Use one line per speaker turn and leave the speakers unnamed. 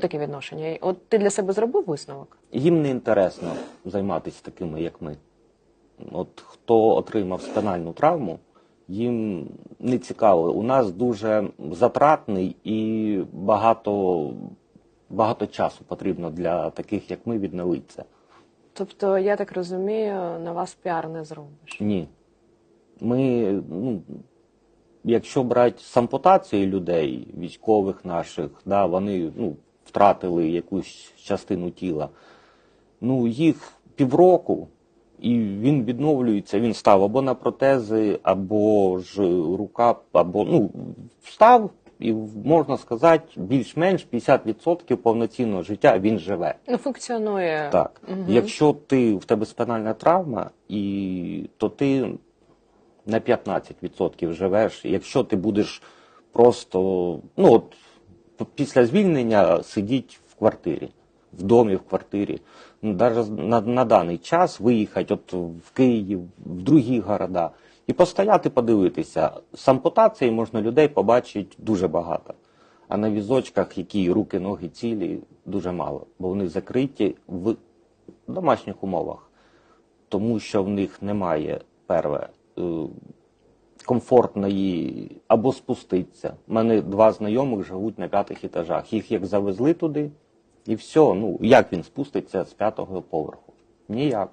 таке відношення? От ти для себе зробив висновок?
Їм не інтересно займатися такими, як ми. От хто отримав спинальну травму, їм не цікаво. У нас дуже затратний і багато, багато часу потрібно для таких, як ми, відновитися.
Тобто, я так розумію, на вас піар не зробиш.
Ні. Ми, ну, якщо брати з ампутацією людей, військових наших, да, вони ну, втратили якусь частину тіла, ну, їх півроку, і він відновлюється, він став або на протези, або ж рука, або ну, встав, і можна сказати, більш-менш 50% повноцінного життя він живе.
Ну, функціонує.
Так.
Мгм.
Якщо ти в тебе спинальна травма, і, то ти на 15% живеш. Якщо ти будеш просто, ну от після звільнення сидіти в квартирі, в домі, в квартирі. Ну, Навіть на, на даний час виїхати от в Київ, в другі города і постояти, подивитися. З ампутації можна людей побачити дуже багато. А на візочках, які руки, ноги цілі, дуже мало, бо вони закриті в домашніх умовах, тому що в них немає перве е, комфортної або спуститися. У мене два знайомих живуть на п'ятих етажах. Їх як завезли туди, і все. Ну як він спуститься з п'ятого поверху? Ніяк.